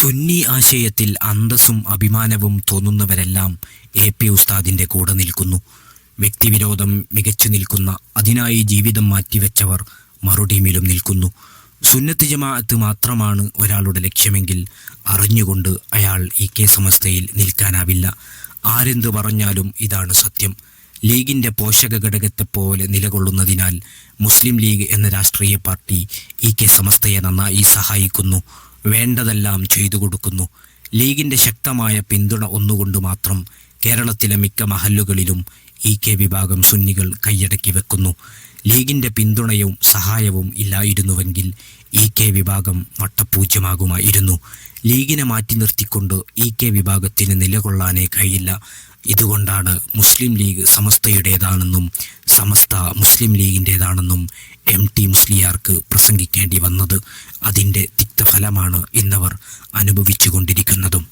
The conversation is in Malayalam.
സുന്നി ആശയത്തിൽ അന്തസ്സും അഭിമാനവും തോന്നുന്നവരെല്ലാം എ പി ഉസ്താദിന്റെ കൂടെ നിൽക്കുന്നു. വ്യക്തിവിരോധം മികച്ചു നിൽക്കുന്ന അതിനായി ജീവിതം മാറ്റിവെച്ചവർ മറുടീമിലും നിൽക്കുന്നു. സുന്നത്ത് ജമാഅത്ത് മാത്രമാണ് ഒരാളുടെ ലക്ഷ്യമെങ്കിൽ അറിഞ്ഞുകൊണ്ട് അയാൾ ഈ കെ സമസ്തയിൽ നിൽക്കാനാവില്ല. ആരെന്ത് പറഞ്ഞാലും ഇതാണ് സത്യം. ലീഗിന്റെ പോഷക ഘടകത്തെപ്പോലെ നിലകൊള്ളുന്നതിനാൽ മുസ്ലിം ലീഗ് എന്ന രാഷ്ട്രീയ പാർട്ടി ഈ കെ സമസ്തയെ നന്നായി സഹായിക്കുന്നു. വേണ്ടതെല്ലാം ചെയ്തു കൊടുക്കുന്നു. ലീഗിന്റെ ശക്തമായ പിന്തുണ ഒന്നുകൊണ്ട് മാത്രം കേരളത്തിലെ മിക്ക മഹല്ലുകളിലും ഇ കെ വിഭാഗം സുന്നികൾ കൈയടക്കി വെക്കുന്നു. ലീഗിന്റെ പിന്തുണയും സഹായവും ഇല്ലായിരുന്നുവെങ്കിൽ ഇ കെ വിഭാഗം വട്ടപൂജ്യമാകുമായിരുന്നു. ലീഗിനെ മാറ്റി നിർത്തിക്കൊണ്ട് ഇ കെ വിഭാഗത്തിന് നിലകൊള്ളാനേ കഴിയില്ല. ഇതുകൊണ്ടാണ് മുസ്ലിം ലീഗ് സമസ്തയുടേതാണെന്നും സമസ്ത മുസ്ലിം ലീഗിന്റേതാണെന്നും എം ടി മുസ്ലിയാർക്ക് പ്രസംഗിക്കേണ്ടി വന്നത് അതിന്റെ തിക്തഫലമാണ് ഇന്നവർ അനുഭവിച്ചു കൊണ്ടിരിക്കുന്നതും